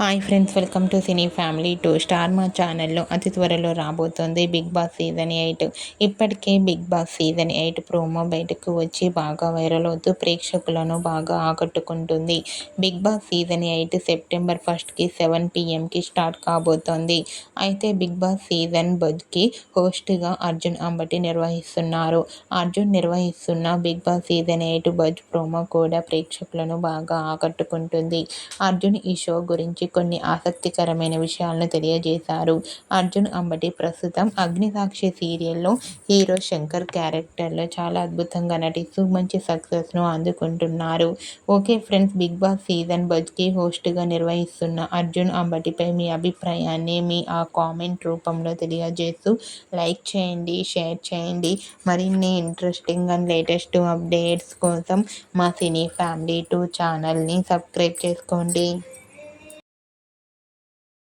Hi friends welcome to cine family to star Maa ఛానల్లో అతి త్వరలో రాబోతోంది బిగ్ బాస్ సీజన్ ఎయిట్ ఇప్పటికే big boss season eight promo బయటకు వచ్చి బాగా వైరల్ అవుతూ ప్రేక్షకులను బాగా ఆకట్టుకుంటుంది. Big boss season eight September ఫస్ట్కి సెవెన్ పిఎంకి స్టార్ట్ కాబోతోంది. అయితే బిగ్ బాస్ సీజన్ బజ్కి హోస్ట్గా అర్జున్ అంబటి నిర్వహిస్తున్నారు. అర్జున్ నిర్వహిస్తున్న Bigg Boss season eight buzz promo కూడా ప్రేక్షకులను బాగా ఆకట్టుకుంటుంది. అర్జున్ ఈ షో గురించి కొన్ని ఆసక్తికరమైన విషయాలను తెలియజేశారు. అర్జున్ అంబటి ప్రస్తుతం అగ్నిసాక్షి సీరియల్లో హీరో శంకర్ క్యారెక్టర్లో చాలా అద్భుతంగా నటిస్తూ మంచి సక్సెస్ను అందుకుంటున్నారు. Okay friends Bigg Boss season బజ్కి హోస్ట్గా నిర్వహిస్తున్న అర్జున్ అంబటిపై మీ అభిప్రాయాన్ని మీ ఆ కామెంట్ రూపంలో తెలియజేస్తూ లైక్ చేయండి షేర్ చేయండి. మరిన్ని ఇంట్రెస్టింగ్ అండ్ లేటెస్ట్ అప్డేట్స్ కోసం మా సినీ ఫ్యామిలీ టూ ఛానల్ని సబ్స్క్రైబ్ చేసుకోండి.